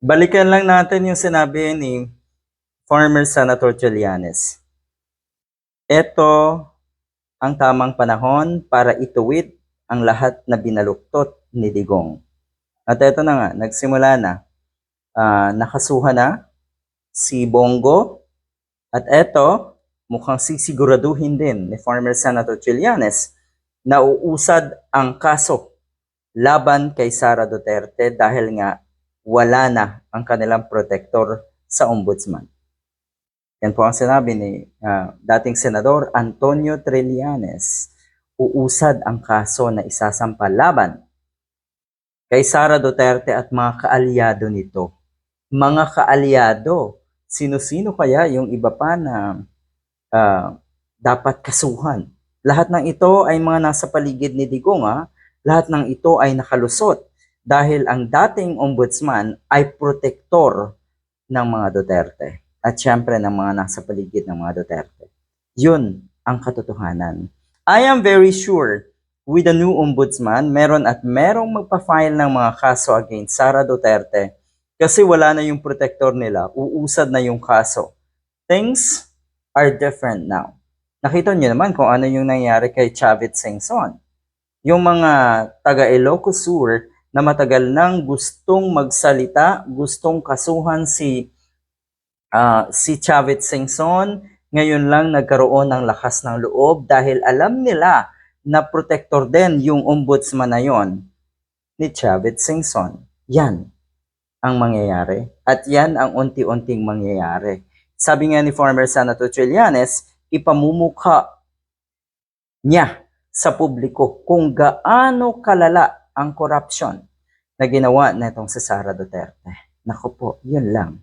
Balikan lang natin yung sinabi ni former Senator Trillanes. Ito ang tamang panahon para ituwid ang lahat na binaluktot ni Digong. At ito na nga, nagsimula na. Ah, nakasuhan na si Bongo at ito mukhang sisiguraduhin din ni former Senator Trillanes na uusad ang kaso laban kay Sara Duterte dahil nga wala na ang kanilang protector sa ombudsman. Yan po ang sinabi ni ah, dating Senador Antonio Trillanes. Uusad ang kaso na isasampa laban kay Sara Duterte at mga kaalyado nito. Mga kaalyado, sino-sino kaya yung iba pa na ah, dapat kasuhan? Lahat ng ito ay mga nasa paligid ni Digong ha? Lahat ng ito ay nakalusot dahil ang dating ombudsman ay protektor ng mga Duterte at syempre ng mga nasa paligid ng mga Duterte. Yun ang katotohanan. I am very sure with the new ombudsman, meron at merong magpa-file ng mga kaso against Sara Duterte kasi wala na yung protector nila, uusad na yung kaso. Things are different now. Nakita niyo naman kung ano yung nangyari kay Chavit Singson. Yung mga taga Ilocos Sur na matagal nang gustong magsalita, gustong kasuhan si ah, si Chavit Singson, ngayon lang nagkaroon ng lakas ng loob dahil alam nila na protector din yung ombudsman na yon ni Chavit Singson. Yan ang mangyayari. At yan ang unti-unting mangyayari. Sabi nga ni former Senator Trillanes, ipamumukha niya sa publiko kung gaano kalala ang korupsyon na ginawa na itong si Sara Duterte. Naku po, yun lang.